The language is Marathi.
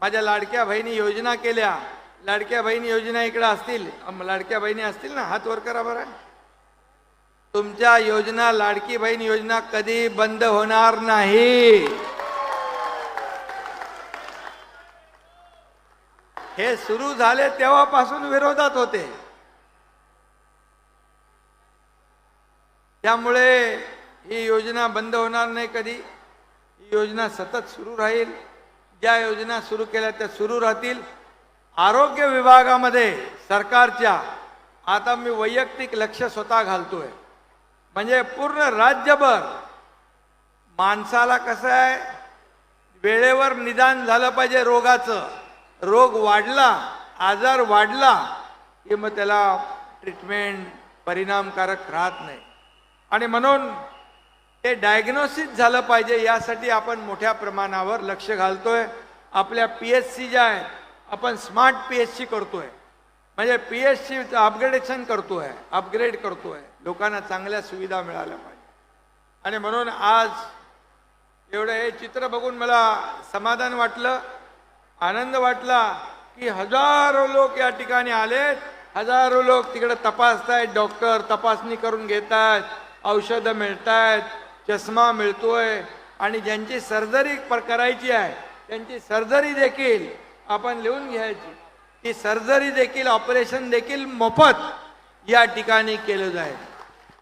माझ्या लाडक्या बहिणी योजना केल्या. लाडक्या बहिणी योजना इकडे असतील. लाडक्या बहिणी असतील ना हात वर करा बरं. तुमच्या योजना लाडकी बहीण योजना कधी बंद होणार नाही. हे सुरू झाले तेव्हापासून विरोधात होते. त्यामुळे ही योजना बंद होणार नाही कधी. ही योजना सतत सुरू राहील. ज्या योजना सुरू केल्या त्या सुरू राहतील. आरोग्य विभागामध्ये सरकारच्या आता मी वैयक्तिक लक्ष स्वतः घालतोय. म्हणजे पूर्ण राज्यभर माणसाला कसं आहे वेळेवर निदान झालं पाहिजे रोगाचं. रोग वाढला आजार वाढला की मग त्याला ट्रीटमेंट परिणामकारक राहत नाही. आणि म्हणून ते डायग्नोसिस झालं पाहिजे यासाठी आपण मोठ्या प्रमाणावर लक्ष घालतोय. आपल्या पी एच सी ज्या आहेत आपण स्मार्ट पी एच सी करतोय. म्हणजे पी एच सीचं अपग्रेडेशन करतोय अपग्रेड करतोय. लोकांना चांगल्या सुविधा मिळाल्या पाहिजे. आणि म्हणून आज एवढं हे चित्र बघून मला समाधान वाटलं आनंद वाटला की हजारो लोक या ठिकाणी आलेत. हजारो लोक तिकडे तपासतायत डॉक्टर तपासणी करून घेत आहेत औषधं मिळत आहेत चष्मा मिळतोय आणि ज्यांची सर्जरी करायची आहे त्यांची सर्जरी देखील आपण लिहून घ्यायची. ती सर्जरी देखील ऑपरेशन देखील मोफत या ठिकाणी केलं जाईल.